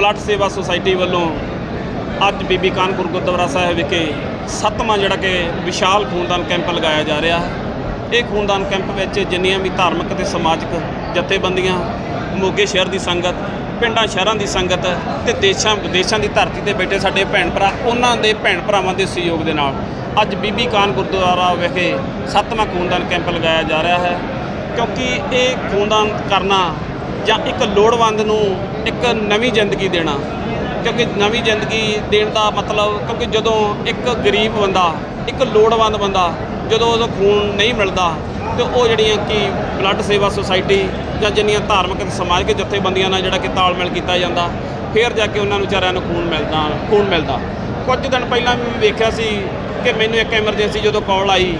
Blood ਸੇਵਾ society ਵੱਲੋਂ ਅੱਜ ਬੀਬੀ ਕਾਨਪੁਰ ਗੁਰਦੁਆਰਾ ਸਾਹਿਬ ਵਿਖੇ ਸੱਤਵਾਂ ਜਿਹੜਾ ਕਿ ਵਿਸ਼ਾਲ ਖੂਨਦਾਨ ਕੈਂਪ ਲਗਾਇਆ ਜਾ ਰਿਹਾ ਹੈ। ਇਹ ਖੂਨਦਾਨ ਕੈਂਪ ਵਿੱਚ ਜਿੰਨੀਆਂ ਵੀ ਧਾਰਮਿਕ ਤੇ ਸਮਾਜਿਕ ਜਥੇਬੰਦੀਆਂ, ਮੋਗੇ ਸ਼ਹਿਰ ਦੀ ਸੰਗਤ, ਪਿੰਡਾਂ ਸ਼ਹਿਰਾਂ ਦੀ ਸੰਗਤ ਤੇ ਦੇਸ਼ਾਂ ਵਿਦੇਸ਼ਾਂ ਦੀ ਧਰਤੀ ਤੇ ਬੈਠੇ ਸਾਡੇ ਭੈਣ ਭਰਾ, ਉਹਨਾਂ ਦੇ ਭੈਣ ਭਰਾਵਾਂ ਦੇ ਸਹਿਯੋਗ ਦੇ ਨਾਲ ਅੱਜ ਬੀਬੀ ਕਾਨ ਗੁਰਦੁਆਰਾ ਵਿਖੇ ਸੱਤਵਾਂ ਖੂਨਦਾਨ ਕੈਂਪ ਲਗਾਇਆ ਜਾ ਰਿਹਾ ਹੈ। ਕਿਉਂਕਿ ਇਹ ਖੂਨਦਾਨ ਕਰਨਾ ਜਾਂ ਇੱਕ ਲੋੜਵੰਦ ਨੂੰ ਇੱਕ ਨਵੀਂ ਜ਼ਿੰਦਗੀ ਦੇਣਾ। ਕਿਉਂਕਿ ਨਵੀਂ ਜ਼ਿੰਦਗੀ ਦੇਣ ਦਾ ਮਤਲਬ, ਕਿਉਂਕਿ ਜਦੋਂ ਇੱਕ ਗਰੀਬ ਬੰਦਾ, ਇੱਕ ਲੋੜਵੰਦ ਬੰਦਾ ਜਦੋਂ ਉਹਦਾ ਖੂਨ ਨਹੀਂ ਮਿਲਦਾ, ਤੇ ਉਹ ਜਿਹੜੀਆਂ ਕਿ ਬਲੱਡ ਸੇਵਾ ਸੁਸਾਇਟੀ ਜਾਂ ਜਿੰਨੀਆਂ ਧਾਰਮਿਕ ਤੇ ਸਮਾਜਿਕ ਜਥੇਬੰਦੀਆਂ ਨਾਲ ਜਿਹੜਾ ਕਿ ਤਾਲਮੇਲ ਕੀਤਾ ਜਾਂਦਾ, ਫਿਰ ਜਾ ਕੇ ਉਹਨਾਂ ਨੂੰ ਵਿਚਾਰਿਆਂ ਨੂੰ ਖੂਨ ਮਿਲਦਾ ਖੂਨ ਮਿਲਦਾ। ਕੁਝ ਦਿਨ ਪਹਿਲਾਂ ਵੀ ਮੈਂ ਵੇਖਿਆ ਸੀ ਕਿ ਮੈਨੂੰ ਇੱਕ ਐਮਰਜੈਂਸੀ ਜਦੋਂ ਕਾਲ ਆਈ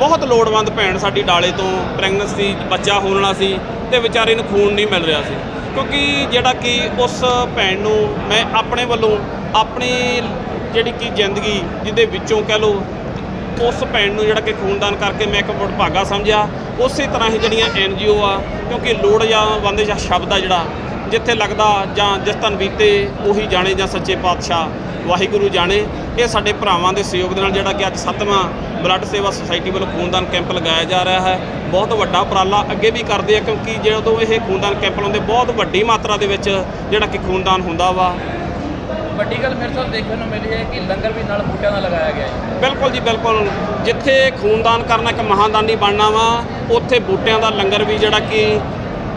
ਬਹੁਤ ਲੋੜਵੰਦ ਭੈਣ ਸਾਡੀ ਡਾਲੇ ਤੋਂ ਪ੍ਰੈਗਨੈਂਟ ਸੀ ਬੱਚਾ ਹੋਣ ਵਾਲਾ ਸੀ ਤੇ ਵਿਚਾਰੇ ਨੂੰ ਖੂਨ ਨਹੀਂ ਮਿਲ ਰਿਹਾ ਸੀ। ਕਿਉਂਕਿ ਜਿਹੜਾ ਕਿ ਉਸ ਭੈਣ ਨੂੰ ਮੈਂ ਆਪਣੇ ਵੱਲੋਂ ਆਪਣੀ ਜਿਹੜੀ ਕਿ ਜ਼ਿੰਦਗੀ ਜਿਹਦੇ ਵਿੱਚੋਂ ਕਹਿ ਲਓ, ਉਸ ਭੈਣ ਨੂੰ ਜਿਹੜਾ ਕਿ ਖੂਨਦਾਨ ਕਰਕੇ ਮੈਂ ਇੱਕ ਵਡਭਾਗਾ ਸਮਝਿਆ। ਉਸੇ ਤਰ੍ਹਾਂ ਹੀ ਜਿਹੜੀਆਂ ਐਨ ਜੀ ਓ ਆ, ਕਿਉਂਕਿ ਲੋੜ ਜਾਂ ਵੰਦੇ ਜਾਂ ਸ਼ਬਦ ਆ ਜਿਹੜਾ, ਜਿੱਥੇ ਲੱਗਦਾ ਜਾਂ ਜਿਸ ਤਨ ਬੀਤੇ ਉਹੀ ਜਾਣੇ ਜਾਂ ਸੱਚੇ ਪਾਤਸ਼ਾਹ ਵਾਹਿਗੁਰੂ ਜਾਣੇ। ਇਹ ਸਾਡੇ ਭਰਾਵਾਂ ਦੇ ਸਹਿਯੋਗ ਦੇ ਨਾਲ ਜਿਹੜਾ ਕਿ ਅੱਜ ਸੱਤਵਾਂ ਬਲੱਡ ਸੇਵਾ ਸੁਸਾਇਟੀ ਵੱਲੋਂ ਖੂਨਦਾਨ ਕੈਂਪ ਲਗਾਇਆ ਜਾ ਰਿਹਾ ਹੈ। ਬਹੁਤ ਵੱਡਾ ਉਪਰਾਲਾ ਅੱਗੇ ਵੀ ਕਰਦੇ ਆ ਕਿਉਂਕਿ ਜਦੋਂ ਇਹ ਖੂਨਦਾਨ ਕੈਂਪ ਲਾਉਂਦੇ ਬਹੁਤ ਵੱਡੀ ਮਾਤਰਾ ਦੇ ਵਿੱਚ ਜਿਹੜਾ ਕਿ ਖੂਨਦਾਨ ਹੁੰਦਾ ਵਾ। ਵੱਡੀ ਗੱਲ ਮੇਰੇ ਤੋਂ ਦੇਖਣ ਨੂੰ ਮਿਲੀ ਹੈ ਕਿ ਲੰਗਰ ਵੀ ਨਾਲ ਬੂਟਿਆਂ ਦਾ ਲਗਾਇਆ ਗਿਆ ਹੈ। ਬਿਲਕੁਲ ਜੀ ਬਿਲਕੁਲ। ਜਿੱਥੇ ਖੂਨਦਾਨ ਕਰਨਾ ਇੱਕ ਮਹਾਦਾਨੀ ਬਣਨਾ ਵਾ ਉੱਥੇ ਬੂਟਿਆਂ ਦਾ ਲੰਗਰ ਵੀ ਜਿਹੜਾ ਕਿ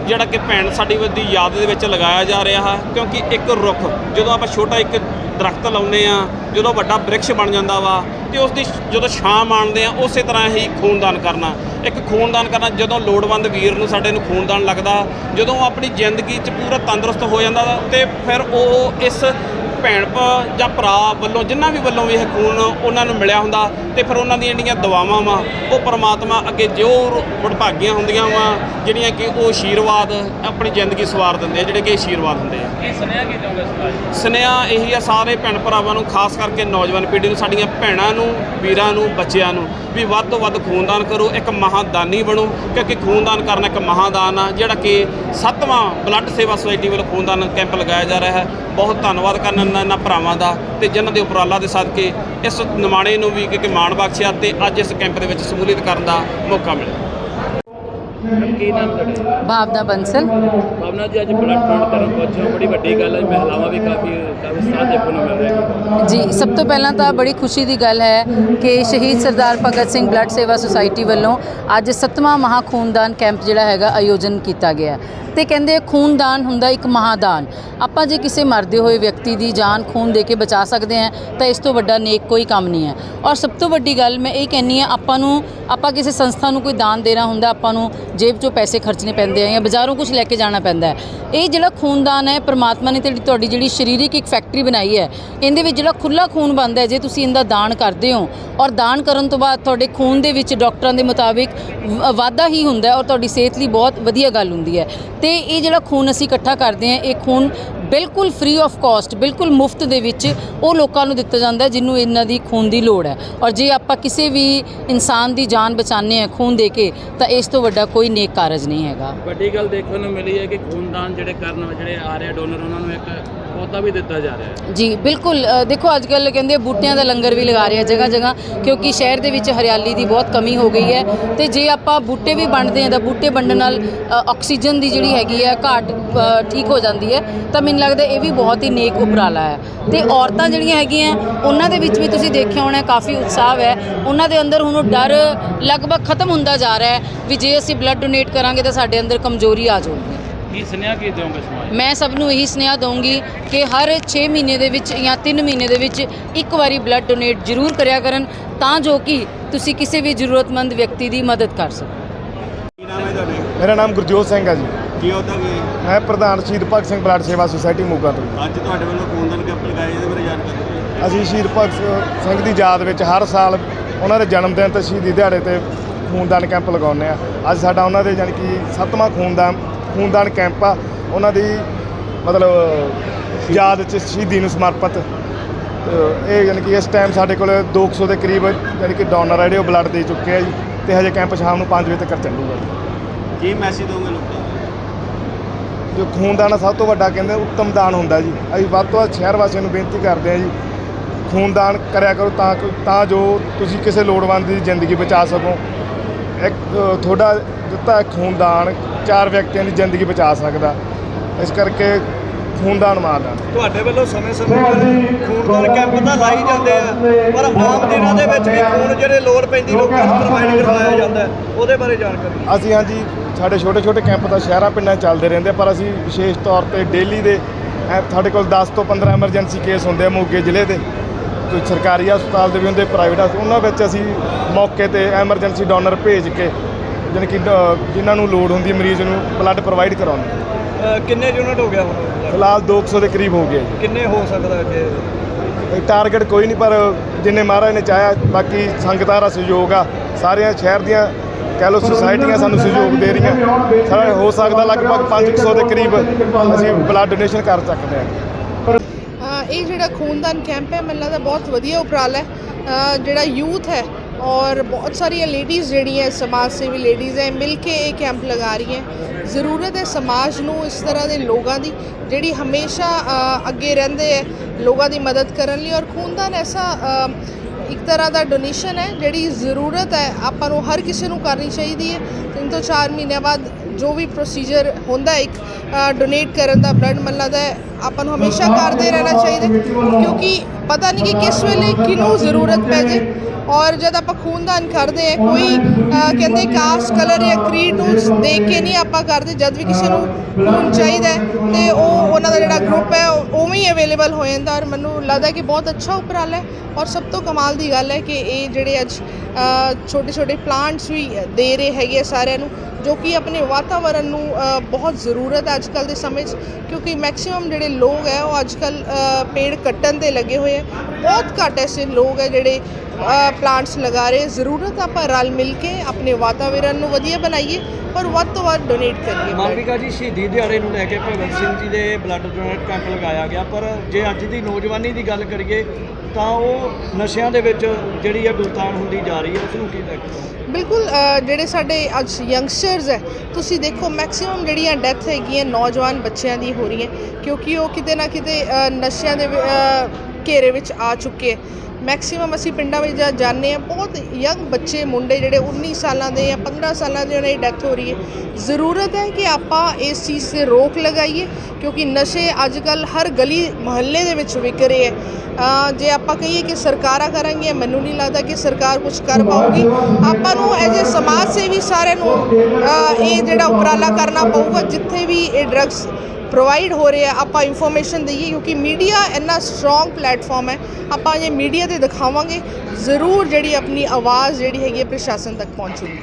ਜਿਹੜਾ ਕਿ ਭੈਣ ਸਾਡੀ ਦੀ ਯਾਦ ਦੇ ਵਿੱਚ ਲਗਾਇਆ ਜਾ ਰਿਹਾ ਹੈ। ਕਿਉਂਕਿ ਇੱਕ ਰੁੱਖ ਜਦੋਂ ਆਪਾਂ ਛੋਟਾ ਇੱਕ ਦਰਖਤ ਲਾਉਂਦੇ ਆ, ਜਦੋਂ ਵੱਡਾ ਬ੍ਰਿਕਸ਼ ਬਣ ਜਾਂਦਾ ਵਾ ਤੇ ਉਸ ਦੀ ਜਦੋਂ ਛਾਂ ਆਣਦੇ ਆ, ਉਸੇ ਤਰ੍ਹਾਂ ਹੀ ਖੂਨਦਾਨ ਕਰਨਾ। ਇੱਕ ਖੂਨਦਾਨ ਕਰਨਾ ਜਦੋਂ ਲੋੜਵੰਦ ਵੀਰ ਨੂੰ ਸਾਡੇ ਨੂੰ ਖੂਨਦਾਨ ਲੱਗਦਾ, ਜਦੋਂ ਉਹ ਆਪਣੀ ਜ਼ਿੰਦਗੀ 'ਚ ਪੂਰਾ ਤੰਦਰੁਸਤ ਹੋ ਜਾਂਦਾ ਵਾ ਤੇ ਫਿਰ ਉਹ ਇਸ ਭੈਣ ਜਾਂ ਭਰਾ ਵੱਲੋਂ ਜਿਨ੍ਹਾਂ ਵੀ ਵੱਲੋਂ ਵੀ ਇਹ ਖੂਨ ਉਹਨਾਂ ਨੂੰ ਮਿਲਿਆ ਹੁੰਦਾ ਤੇ ਫਿਰ ਉਹਨਾਂ ਦੀਆਂ ਜਿਹੜੀਆਂ ਦੁਆਵਾਂ ਵਾ ਉਹ ਪ੍ਰਮਾਤਮਾ ਅੱਗੇ ਜੋ ਵਡਭਾਗੀਆਂ ਹੁੰਦੀਆਂ ਵਾ ਜਿਹੜੀਆਂ ਕਿ ਉਹ ਆਸ਼ੀਰਵਾਦ ਆਪਣੀ ਜ਼ਿੰਦਗੀ ਸਵਾਰ ਦਿੰਦੇ ਆ ਜਿਹੜੇ ਕਿ ਆਸ਼ੀਰਵਾਦ ਹੁੰਦੇ ਆ। ਕੀ ਸੁਨੇਹਾ ਕੀ ਦਿਓਗੇ ਸਮਾਜ ਨੂੰ ਸੁਨੇਹਾ ਇਹੀ ਆ ਸਾਰੇ ਭੈਣ ਭਰਾਵਾਂ ਨੂੰ ਖਾਸ ਕਰਕੇ ਨੌਜਵਾਨ ਪੀੜ੍ਹੀ ਨੂੰ ਸਾਡੀਆਂ ਭੈਣਾਂ ਨੂੰ ਵੀਰਾਂ ਨੂੰ ਬੱਚਿਆਂ ਨੂੰ ਵੀ ਵੱਧ ਤੋਂ ਵੱਧ ਖੂਨਦਾਨ ਕਰੋ ਇੱਕ ਮਹਾਦਾਨੀ ਬਣੋ ਕਿਉਂਕਿ ਖੂਨਦਾਨ ਕਰਨਾ ਇੱਕ ਮਹਾਦਾਨ ਆ ਜਿਹੜਾ ਕਿ ਸੱਤਵਾਂ ਬਲੱਡ ਸੇਵਾ ਸੁਸਾਇਟੀ ਵੱਲੋਂ ਖੂਨਦਾਨ ਕੈਂਪ ਲਗਾਇਆ ਜਾ ਰਿਹਾ ਹੈ। ਬਹੁਤ ਧੰਨਵਾਦ ਕਰਨਾ ਇਹਨਾਂ- ਇਹਨਾਂ ਭਰਾਵਾਂ ਦਾ ਤੇ ਜਿਨ੍ਹਾਂ ਦੇ ਉਪਰਾਲਾ ਦੇ ਸਦਕੇ ਇਸ ਨਿਮਾਣੇ ਨੂੰ ਵੀ ਕਿ ਮਾਣ ਬਖਸ਼ਿਆ ਤੇ ਅੱਜ ਇਸ ਕੈਂਪ ਦੇ ਵਿੱਚ ਸਮੂਲੀਅਤ ਕਰਨ ਦਾ ਮੌਕਾ ਮਿਲਿਆ। ਕੀ ਨਾਮ ਤੁਹਾਡਾ? ਭਾਵਨਾ ਬੰਸਲ। ਭਾਵਨਾ ਜੀ ਅੱਜ ਬਲੱਡ ਡੋਨੇਟ ਕਰਨ ਪਹੁੰਚੇ ਹੋ ਬੜੀ ਵੱਡੀ ਗੱਲ ਹੈ ਮਹਿਲਾਵਾਂ ਵੀ ਕਾਫੀ ਕਾਫੀ ਸਾਥ ਦੇਖਣ ਨੂੰ ਮਿਲ ਰਿਹਾ ਹੈ। ਜੀ ਸਭ ਤੋਂ ਪਹਿਲਾਂ ਤਾਂ ਬੜੀ ਖੁਸ਼ੀ ਦੀ ਗੱਲ ਹੈ ਕਿ ਸ਼ਹੀਦ ਸਰਦਾਰ ਭਗਤ ਸਿੰਘ ਬਲੱਡ ਸੇਵਾ ਸੁਸਾਇਟੀ ਵੱਲੋਂ ਅੱਜ ਸੱਤਵਾਂ ਮਹਾ ਖੂਨਦਾਨ ਕੈਂਪ ਜਿਹੜਾ ਹੈਗਾ ਆਯੋਜਨ ਕੀਤਾ ਗਿਆ ਤੇ ਕਹਿੰਦੇ ਖੂਨਦਾਨ ਹੁੰਦਾ ਇੱਕ ਮਹਾਦਾਨ। ਆਪਾਂ ਜੇ ਕਿਸੇ ਮਰਦੇ ਹੋਏ ਵਿਅਕਤੀ ਦੀ ਜਾਨ ਖੂਨ ਦੇ ਕੇ ਬਚਾ ਸਕਦੇ ਹਾਂ ਤਾਂ ਇਸ ਤੋਂ ਵੱਡਾ ਨੇਕ ਕੋਈ ਕੰਮ ਨਹੀਂ ਹੈ। ਔਰ ਸਭ ਤੋਂ ਵੱਡੀ ਗੱਲ ਮੈਂ ਇਹ ਕਹਿੰਨੀ ਆ ਆਪਾਂ ਨੂੰ ਆਪਾਂ ਕਿਸੇ ਸੰਸਥਾ ਨੂੰ ਕੋਈ ਦਾਨ ਦੇਣਾ ਹੁੰਦਾ ਆਪਾਂ ਨੂੰ ਜੇਬ 'ਚੋਂ ਪੈਸੇ ਖਰਚਣੇ ਪੈਂਦੇ ਆ ਜਾਂ ਬਾਜ਼ਾਰੋਂ ਕੁਝ ਲੈ ਕੇ ਜਾਣਾ ਪੈਂਦਾ ਹੈ। ਇਹ ਜਿਹੜਾ ਖੂਨਦਾਨ ਹੈ, ਪ੍ਰਮਾਤਮਾ ਨੇ ਤੇ ਤੁਹਾਡੀ ਜਿਹੜੀ ਸਰੀਰਕ ਇੱਕ ਫੈਕਟਰੀ ਬਣਾਈ ਹੈ, ਇਹਦੇ ਵਿੱਚ ਜਿਹੜਾ ਖੁੱਲਾ ਖੂਨ ਬਣਦਾ ਹੈ, ਜੇ ਤੁਸੀਂ ਇਹਦਾ ਦਾਨ ਕਰਦੇ ਹੋ, ਔਰ ਦਾਨ ਕਰਨ ਤੋਂ ਬਾਅਦ ਤੁਹਾਡੇ ਖੂਨ ਦੇ ਵਿੱਚ ਡਾਕਟਰਾਂ ਦੇ ਮੁਤਾਬਿਕ ਵਾਧਾ ਹੀ ਹੁੰਦਾ ਔਰ ਤੁਹਾਡੀ ਸਿਹਤ ਲਈ ਬਹੁਤ ਵਧੀਆ ਗੱਲ ਹੁੰਦੀ ਹੈ। ਤੇ ਇਹ ਜਿਹੜਾ ਖੂਨ ਅਸੀਂ ਇਕੱਠਾ ਕਰਦੇ ਹਾਂ, ਇਹ ਖੂਨ ਬਿਲਕੁਲ ਫ੍ਰੀ ਆਫ ਕਾਸਟ ਬਿਲਕੁਲ ਮੁਫਤ ਦੇ ਵਿੱਚ ਉਹ ਲੋਕਾਂ ਨੂੰ ਦਿੱਤਾ ਜਾਂਦਾ ਹੈ ਜਿਹਨੂੰ ਇਹਨਾਂ ਦੀ ਖੂਨ ਦੀ ਲੋੜ ਹੈ। ਔਰ ਜੇ ਆਪਾਂ ਕਿਸੇ ਵੀ ਇਨਸਾਨ ਦੀ ਜਾਨ ਬਚਾਉਂਦੇ ਹਾਂ ਖੂਨ ਦੇ ਕੇ, ਤਾਂ ਇਸ ਤੋਂ ਵੱਡਾ ਕੋਈ ਨੇਕ ਕਾਰਜ ਨਹੀਂ ਹੈਗਾ। ਵੱਡੀ ਗੱਲ ਦੇਖਣ ਨੂੰ ਮਿਲੀ ਹੈ ਕਿ ਖੂਨਦਾਨ ਜਿਹੜੇ ਕਰਨ ਜਿਹੜੇ ਆ ਰਹੇ ਡੋਨਰ ਉਹਨਾਂ ਨੂੰ ਇੱਕ ਪੌਦਾ ਵੀ ਦਿੱਤਾ ਜਾ ਰਿਹਾ ਹੈ। ਜੀ, ਬਿਲਕੁਲ ਦੇਖੋ ਅੱਜ ਕੱਲ੍ਹ ਕਹਿੰਦੇ ਬੂਟਿਆਂ ਦਾ ਲੰਗਰ ਵੀ ਲਗਾ ਰਹੇ ਆ ਜਗ੍ਹਾ ਜਗ੍ਹਾ ਕਿਉਂਕਿ ਸ਼ਹਿਰ ਦੇ ਵਿੱਚ ਹਰਿਆਲੀ ਦੀ ਬਹੁਤ ਕਮੀ ਹੋ ਗਈ ਹੈ। ਤੇ ਜੇ ਆਪਾਂ ਬੂਟੇ ਵੀ ਵੰਡਦੇ ਆ ਤਾਂ ਬੂਟੇ ਵੰਡਣ ਨਾਲ ਆਕਸੀਜਨ ਦੀ ਜਿਹੜੀ ਹੈਗੀ ਹੈ, ਘਾਟ ਠੀਕ ਹੋ ਜਾਂਦੀ ਹੈ। ਤਾਂ ਮੈਨੂੰ ਲੱਗਦਾ ਇਹ ਵੀ ਬਹੁਤ ਹੀ ਨੇਕ ਉਪਰਾਲਾ ਹੈ। ਤੇ ਔਰਤਾਂ ਜਿਹੜੀਆਂ ਹੈਗੀਆਂ, ਉਹਨਾਂ ਦੇ ਵਿੱਚ ਵੀ ਤੁਸੀਂ ਦੇਖਿਆ ਹੋਣਾ, ਕਾਫੀ ਉਤਸ਼ਾਹ ਹੈ। ਉਹਨਾਂ ਦੇ ਅੰਦਰ ਹੁਣ ਉਹ ਡਰ ਲਗਭਗ ਖਤਮ ਹੁੰਦਾ ਜਾ ਰਿਹਾ ਹੈ ਵੀ ਜੇ ਅਸੀਂ ਬਲੱਡ ਡੋਨੇਟ ਕਰਾਂਗੇ ਤਾਂ ਸਾਡੇ ਅੰਦਰ ਕਮਜ਼ੋਰੀ ਆ ਜਾਊਗੀ। ਕੀ ਸੁਨੇਹਾ ਕੀ ਦਿਓਗੇ ਸਮਾਜ ਨੂੰ? ਮੈਂ ਸਭ ਨੂੰ ਇਹੀ ਸੁਨੇਹਾ ਦਊਂਗੀ ਕਿ ਹਰ 6 ਮਹੀਨੇ ਦੇ ਵਿੱਚ ਜਾਂ 3 ਮਹੀਨੇ ਦੇ ਵਿੱਚ ਇੱਕ ਵਾਰੀ ਬਲੱਡ ਡੋਨੇਟ ਜ਼ਰੂਰ ਕਰਿਆ ਕਰਨ ਤਾਂ ਜੋ ਕਿ ਤੁਸੀਂ ਕਿਸੇ ਵੀ ਜ਼ਰੂਰਤਮੰਦ ਵਿਅਕਤੀ ਦੀ ਮਦਦ ਕਰ ਸਕੋ। ਕੀ ਨਾਮ ਹੈ ਤੁਹਾਡੇ? ਮੇਰਾ ਨਾਮ ਗੁਰਜੋਤ ਸਿੰਘ ਹੈ ਜੀ। ਕੀ ਉਹਦਾ ਕੀ? ਮੈਂ ਪ੍ਰਧਾਨ ਸ਼ਹੀਦ ਭਗਤ ਸਿੰਘ ਬਲੱਡ ਸੇਵਾ ਸੁਸਾਇਟੀ ਮੋਗਾ ਤੋਂ। ਅੱਜ ਤੁਹਾਡੇ ਵੱਲੋਂ ਖੂਨਦਾਨ ਕੈਂਪ ਲਗਾਇਆ ਇਹਦੇ ਬਾਰੇ ਜਾਣਕਾਰੀ ਦਿਓ। ਅਸੀਂ ਸ਼ਹੀਦ ਭਗਤ ਸਿੰਘ ਦੀ ਯਾਦ ਵਿੱਚ ਹਰ ਸਾਲ ਉਹਨਾਂ ਦੇ ਜਨਮ ਦਿਨ ਤੇ ਸ਼ਹੀਦੀ ਦਿਹਾੜੇ ਤੇ ਖੂਨਦਾਨ ਕੈਂਪ ਲਗਾਉਂਦੇ ਆ ਅੱਜ ਸਾਡਾ ਉਹਨਾਂ ਦੇ ਯਾਨੀ ਕਿ ਸੱਤਵਾਂ ਖੂਨਦਾਨ ਖੂਨਦਾਨ ਕੈਂਪ ਆ ਉਹਨਾਂ ਦੀ ਮਤਲਬ ਯਾਦ 'ਚ ਸ਼ਹੀਦੀ ਨੂੰ ਸਮਰਪਿਤ। ਇਹ ਯਾਨੀ ਕਿ ਇਸ ਟਾਈਮ ਸਾਡੇ ਕੋਲ 200 ਦੇ ਕਰੀਬ ਯਾਨੀ ਕਿ ਡੋਨਰ ਆ ਜਿਹੜੇ ਉਹ ਬਲੱਡ ਦੇ ਚੁੱਕੇ ਆ ਜੀ। ਤੇ ਹਜੇ ਕੈਂਪ ਸ਼ਾਮ ਨੂੰ 5 ਵਜੇ ਤੱਕ ਚੱਲੂਗਾ ਜੀ। ਕੀ ਮੈਸੇਜ ਦੋਗੇ ਲੋਕਾਂ ਨੂੰ? ਜੋ ਖੂਨਦਾਨ ਸਭ ਤੋਂ ਵੱਡਾ ਕਹਿੰਦੇ ਉੱਤਮ ਦਾਨ ਹੁੰਦਾ ਜੀ। ਅਸੀਂ ਵੱਧ ਤੋਂ ਵੱਧ ਸ਼ਹਿਰ ਵਾਸੀਆਂ ਨੂੰ ਬੇਨਤੀ ਕਰਦੇ ਹਾਂ ਜੀ ਖੂਨਦਾਨ ਕਰਿਆ ਕਰੋ ਤਾਂ ਕਿ- ਤਾਂ ਜੋ ਤੁਸੀਂ ਕਿਸੇ ਲੋੜਵੰਦ ਦੀ ਜ਼ਿੰਦਗੀ ਬਚਾ ਸਕੋ। ਇੱਕ ਤੁਹਾਡਾ ਦਿੱਤਾ ਖੂਨਦਾਨ ਚਾਰ ਵਿਅਕਤੀਆਂ ਦੀ ਜ਼ਿੰਦਗੀ ਬਚਾ ਸਕਦਾ। ਇਸ ਕਰਕੇ ਖੂਨਦਾਨ ਮਾਰਦਾ ਤੁਹਾਡੇ ਵੱਲੋਂ ਸਮੇਂ-ਸਮੇਂ ਤੇ ਖੂਨਦਾਨ ਕੈਂਪ ਤਾਂ ਲਾਈ ਜਾਂਦੇ ਆ। ਪਰ ਆਮ ਦਿਨਾਂ ਦੇ ਵਿੱਚ ਵੀ ਖੂਨ ਜਿਹੜੇ ਲੋੜ ਪੈਂਦੀ ਲੋਕਾਂ ਨੂੰ ਪ੍ਰੋਵਾਈਡ ਕਰਵਾਇਆ ਜਾਂਦਾ ਹੈ। ਉਹਦੇ ਬਾਰੇ ਜਾਣਕਾਰੀ ਅਸੀਂ ਹਾਂਜੀ ਸਾਡੇ ਛੋਟੇ ਛੋਟੇ ਕੈਂਪ ਤਾਂ ਸ਼ਹਿਰਾਂ ਪਿੰਡਾਂ ਚੱਲਦੇ ਰਹਿੰਦੇ ਆ, ਪਰ ਅਸੀਂ ਵਿਸ਼ੇਸ਼ ਤੌਰ ਤੇ ਡੇਲੀ ਦੇ ਐ ਸਾਡੇ ਕੋਲ 10 ਤੋਂ 15 ਐਮਰਜੈਂਸੀ ਕੇਸ ਹੁੰਦੇ ਆ ਮੋਗੇ ਜ਼ਿਲ੍ਹੇ ਦੇ। ਕੋਈ ਸਰਕਾਰੀ ਹਸਪਤਾਲ ਦੇ ਵੀ ਹੁੰਦੇ ਪ੍ਰਾਈਵੇਟ ਹਸਪਤਾਲ ਉਹਨਾਂ ਵਿੱਚ ਅਸੀਂ ਮੌਕੇ ਤੇ ਐਮਰਜੈਂਸੀ ਡੋਨਰ ਭੇਜ ਕੇ ਜਾਣੀ ਕਿ ਅ, ਜਿਨ੍ਹਾਂ ਨੂੰ ਲੋੜ ਹੁੰਦੀ ਮਰੀਜ਼ ਨੂੰ ਬਲੱਡ ਪ੍ਰੋਵਾਈਡ ਕਰਾਉਂਦੇ ਹਾਂ। ਅਹ ਕਿੰਨੇ ਯੂਨਿਟ ਹੋ ਗਿਆ ਹੁਣ? ਫਿਲਹਾਲ 200 ਦੇ ਕਰੀਬ ਹੋ ਗਿਆ ਜੀ। ਕਿੰਨੇ ਹੋ ਸਕਦਾ ਅੱਗੇ? ਟਾਰਗੇਟ ਕੋਈ ਨਹੀਂ ਪਰ ਜਿੰਨੇ ਮਹਾਰਾਜ ਨੇ ਚਾਹਿਆ ਬਾਕੀ ਸੰਗਤਾਂ ਦਾ ਸਹਿਯੋਗ ਆ। ਸਾਰੀਆਂ ਸ਼ਹਿਰ ਦੀਆਂ ਕਹਿ ਲਓ ਸੁਸਾਇਟੀਆਂ ਸਾਨੂੰ ਸਹਿਯੋਗ ਦੇ ਰਹੀਆਂ। ਸਾਰਾ ਹੋ ਸਕਦਾ ਲਗਭਗ 500 ਦੇ ਕਰੀਬ ਅਸੀਂ ਬਲੱਡ ਡੋਨੇਸ਼ਨ ਕਰ ਸਕਦੇ ਹਾਂ। ਅ, ਇਹ ਜਿਹੜਾ ਖੂਨਦਾਨ ਕੈਂਪ ਹੈ ਮੈਨੂੰ ਲੱਗਦਾ ਬਹੁਤ ਵਧੀਆ ਉਪਰਾਲਾ ਹੈ। ਅ, ਜਿਹੜਾ ਯੂਥ ਹੈ ਔਰ ਬਹੁਤ ਸਾਰੀਆਂ ਲੇਡੀਜ਼ ਜਿਹੜੀਆਂ ਸਮਾਜ ਸੇਵੀ ਲੇਡੀਜ਼ ਹੈ ਮਿਲ ਕੇ ਇਹ ਕੈਂਪ ਲਗਾ ਰਹੀਆਂ ਜ਼ਰੂਰਤ ਹੈ ਸਮਾਜ ਨੂੰ ਇਸ ਤਰ੍ਹਾਂ ਦੇ ਲੋਕਾਂ ਦੀ, ਜਿਹੜੀ ਹਮੇਸ਼ਾ ਅੱਗੇ ਰਹਿੰਦੇ ਹੈ ਲੋਕਾਂ ਦੀ ਮਦਦ ਕਰਨ ਲਈ। ਔਰ ਖੂਨਦਾਨ ਐਸਾ ਇੱਕ ਤਰ੍ਹਾਂ ਦਾ ਡੋਨੇਸ਼ਨ ਹੈ ਜਿਹੜੀ ਜ਼ਰੂਰਤ ਹੈ ਆਪਾਂ ਨੂੰ ਹਰ ਕਿਸੇ ਨੂੰ ਕਰਨੀ ਚਾਹੀਦੀ ਹੈ ਤਿੰਨ ਤੋਂ 4 ਮਹੀਨਿਆਂ ਬਾਅਦ ਜੋ ਵੀ ਪ੍ਰੋਸੀਜਰ ਹੁੰਦਾ, ਇੱਕ ਡੋਨੇਟ ਕਰਨ ਦਾ ਬਲੱਡ ਮੱਲਾ ਦਾ, ਆਪਾਂ ਨੂੰ ਹਮੇਸ਼ਾ ਕਰਦੇ ਰਹਿਣਾ ਚਾਹੀਦਾ। ਕਿਉਂਕਿ ਪਤਾ ਨਹੀਂ ਕਿ ਕਿਸ ਵੇਲੇ ਕਿਹਨੂੰ ਜ਼ਰੂਰਤ ਪੈ ਜੇ। ਔਰ ਜਦ ਆਪਾਂ ਖੂਨਦਾਨ ਕਰਦੇ ਹਾਂ, ਕੋਈ ਕਹਿੰਦੇ ਕਾਸਟ ਕਲਰ ਜਾਂ ਕਰੀਡ ਨੂੰ ਦੇਖ ਕੇ ਨਹੀਂ ਆਪਾਂ ਕਰਦੇ, ਜਦ ਵੀ ਕਿਸੇ ਨੂੰ ਖੂਨ ਚਾਹੀਦਾ ਹੈ, ਤੇ ਉਹ ਉਹਨਾਂ ਦਾ ਜਿਹੜਾ ਗਰੁੱਪ ਹੈ ਉਵੇਂ ਹੀ ਅਵੇਲੇਬਲ ਹੋ ਜਾਂਦਾ ਔਰ ਮੈਨੂੰ ਲੱਗਦਾ ਕਿ ਬਹੁਤ ਅੱਛਾ ਉਪਰਾਲਾ ਹੈ ਔਰ ਸਭ ਤੋਂ ਕਮਾਲ ਦੀ ਗੱਲ ਹੈ ਕਿ ਇਹ ਜਿਹੜੇ ਅੱਜ ਛੋਟੇ ਛੋਟੇ ਪਲਾਂਟਸ ਵੀ ਦੇ ਰਹੇ ਹੈਗੇ ਆ ਸਾਰਿਆਂ ਨੂੰ ਜੋ ਕਿ ਆਪਣੇ ਵਾਤਾਵਰਣ ਨੂੰ ਬਹੁਤ ਜ਼ਰੂਰਤ ਹੈ ਅੱਜ ਕੱਲ ਦੇ ਸਮੇਂ 'ਚ, ਕਿਉਂਕਿ ਮੈਕਸਿਮਮ ਜਿਹੜੇ ਲੋਕ ਹੈ ਉਹ ਅੱਜ ਕੱਲ ਪੇੜ ਕੱਟਣ ਤੇ ਲੱਗੇ ਹੋਏ ਹੈ। ਬਹੁਤ ਘੱਟ ਐਸੇ ਲੋਕ ਹੈ ਜਿਹੜੇ ਪਲਾਂਟਸ ਲਗਾ ਰਹੇ ਜ਼ਰੂਰਤ ਆਪਾਂ ਰਲ ਮਿਲ ਕੇ ਆਪਣੇ ਵਾਤਾਵਰਣ ਨੂੰ ਵਧੀਆ ਬਣਾਈਏ ਔਰ ਵੱਧ ਤੋਂ ਵੱਧ ਡੋਨੇਟ ਕਰੀਏ। ਮਾਲਵਿਕਾ ਜੀ, ਸ਼ਹੀਦੀ ਦਿਹਾੜੇ ਨੂੰ ਲੈ ਕੇ ਭਗਤ ਸਿੰਘ ਜੀ ਦੇ ਬਲੱਡ ਡੋਨੇਟ ਕੈਂਪ ਲਗਾਇਆ ਗਿਆ, ਪਰ ਜੇ ਅੱਜ ਦੀ ਨੌਜਵਾਨੀ ਦੀ ਗੱਲ ਕਰੀਏ ਤਾਂ ਉਹ ਨਸ਼ਿਆਂ ਦੇ ਵਿੱਚ ਜਿਹੜੀ ਹੈ ਗੁਲਤਾਨ ਹੁੰਦੀ ਜਾ ਰਹੀ ਹੈ, ਉਸ ਨੂੰ ਕੀ ਲੱਗਦਾ ਬਿਲਕੁਲ ਜਿਹੜੇ ਸਾਡੇ ਅੱਜ ਯੰਗਸਟਰਸ ਹੈ, ਤੁਸੀਂ ਦੇਖੋ ਮੈਕਸਿਮਮ ਜਿਹੜੀਆਂ ਡੈਥ ਹੈਗੀਆਂ ਨੌਜਵਾਨ ਬੱਚਿਆਂ ਦੀ ਹੋ ਰਹੀ ਹੈ ਕਿਉਂਕਿ ਉਹ ਕਿਤੇ ਨਾ ਕਿਤੇ ਨਸ਼ਿਆਂ ਦੇ ਘੇਰੇ ਵਿੱਚ ਆ ਚੁੱਕੇ ਹੈ। ਮੈਕਸਿਮਮ ਅਸੀਂ ਪਿੰਡਾਂ ਵਿੱਚ ਜਾ ਜਾਂਦੇ ਹਾਂ। ਬਹੁਤ ਯੰਗ ਬੱਚੇ, ਮੁੰਡੇ ਜਿਹੜੇ 19 ਸਾਲਾਂ ਦੇ ਜਾਂ 15 ਸਾਲਾਂ ਦੇ ਉਹਨਾਂ ਦੀ ਡੈਥ ਹੋ ਰਹੀ ਹੈ। ਜ਼ਰੂਰਤ ਹੈ ਕਿ ਆਪਾਂ ਇਸ ਚੀਜ਼ ਤੇ ਰੋਕ ਲਗਾਈਏ, ਕਿਉਂਕਿ ਨਸ਼ੇ ਅੱਜ ਕੱਲ ਹਰ ਗਲੀ ਮੁਹੱਲੇ ਦੇ ਵਿੱਚ ਵਿਕ ਰਹੇ ਹੈ। ਜੇ ਆਪਾਂ ਕਹੀਏ ਕਿ ਸਰਕਾਰਾਂ ਕਰਾਂਗੀਆਂ, ਮੈਨੂੰ ਨਹੀਂ ਲੱਗਦਾ ਕਿ ਸਰਕਾਰ ਕੁਝ ਕਰ ਪਾਊਗੀ। ਆਪਾਂ ਨੂੰ ਐਜ ਅ ਸਮਾਜ ਸੇਵੀ ਸਾਰਿਆਂ ਨੂੰ ਇਹ ਜਿਹੜਾ ਉਪਰਾਲਾ ਕਰਨਾ ਪਊਗਾ, ਜਿੱਥੇ ਵੀ ਇਹ ਡਰੱਗਸ ਪ੍ਰੋਵਾਈਡ ਹੋ ਰਿਹਾ ਆਪਾਂ ਇਨਫੋਰਮੇਸ਼ਨ ਦਈਏ ਕਿਉਂਕਿ ਮੀਡੀਆ ਇੰਨਾ ਸਟਰੋਂਗ ਪਲੇਟਫਾਰਮ ਹੈ। ਆਪਾਂ ਜੇ ਮੀਡੀਆ ਤੇ ਦਿਖਾਵਾਂਗੇ। ਜ਼ਰੂਰ ਜਿਹੜੀ ਆਪਣੀ ਆਵਾਜ਼ ਜਿਹੜੀ ਹੈਗੀ ਹੈ ਪ੍ਰਸ਼ਾਸਨ ਤੱਕ ਪਹੁੰਚੂਗੀ।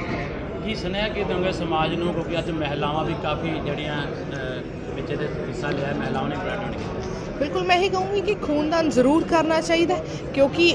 ਕੀ ਸੁਨੇਹਾ ਕੀ ਦੋਗੇ ਸਮਾਜ ਨੂੰ ਕਿਉਂਕਿ ਅੱਜ ਮਹਿਲਾਵਾਂ ਵੀ ਕਾਫੀ ਜਿਹੜੀਆਂ ਵਿੱਚ ਇਹਦੇ ਹਿੱਸਾ ਲਿਆ ਮਹਿਲਾਵਾਂ ਨੇ ਡੋਨੇਟ ਕੀਤਾ। ਬਿਲਕੁਲ ਮੈਂ ਇਹ ਕਹੂੰਗੀ ਕਿ ਖੂਨਦਾਨ ਜ਼ਰੂਰ ਕਰਨਾ ਚਾਹੀਦਾ ਕਿਉਂਕਿ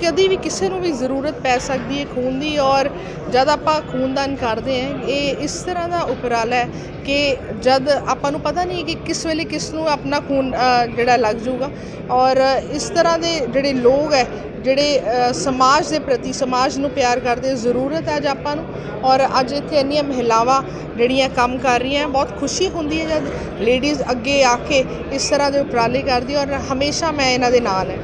ਕਦੀ ਵੀ ਕਿਸੇ ਨੂੰ ਵੀ ਜ਼ਰੂਰਤ ਪੈ ਸਕਦੀ ਹੈ ਖੂਨ ਦੀ ਔਰ ਜਦ ਆਪਾਂ ਖੂਨਦਾਨ ਕਰਦੇ ਹਾਂ, ਇਹ ਇਸ ਤਰ੍ਹਾਂ ਦਾ ਉਪਰਾਲਾ ਹੈ ਕਿ ਜਦ ਆਪਾਂ ਨੂੰ ਪਤਾ ਨਹੀਂ ਕਿ ਕਿਸ ਵੇਲੇ ਕਿਸ ਨੂੰ ਆਪਣਾ ਖੂਨ ਜਿਹੜਾ ਲੱਗ ਜਾਊਗਾ। ਔਰ ਇਸ ਤਰ੍ਹਾਂ ਦੇ ਜਿਹੜੇ ਲੋਕ ਹੈ, ਜਿਹੜੇ ਸਮਾਜ ਦੇ ਪ੍ਰਤੀ, ਸਮਾਜ ਨੂੰ ਪਿਆਰ ਕਰਦੇ, ਜ਼ਰੂਰਤ ਹੈ ਅੱਜ ਆਪਾਂ ਨੂੰ। ਔਰ ਅੱਜ ਇੱਥੇ ਇੰਨੀਆਂ ਮਹਿਲਾਵਾਂ ਜਿਹੜੀਆਂ ਕੰਮ ਕਰ ਰਹੀਆਂ, ਬਹੁਤ ਖੁਸ਼ੀ ਹੁੰਦੀ ਹੈ ਜਦ ਲੇਡੀਜ਼ ਅੱਗੇ ਆ ਕੇ ਇਸ ਤਰ੍ਹਾਂ ਦੇ ਉਪਰਾਲੇ ਕਰਦੀ ਔਰ ਹਮੇਸ਼ਾ ਮੈਂ ਇਹਨਾਂ ਦੇ ਨਾਲ ਹਾਂ।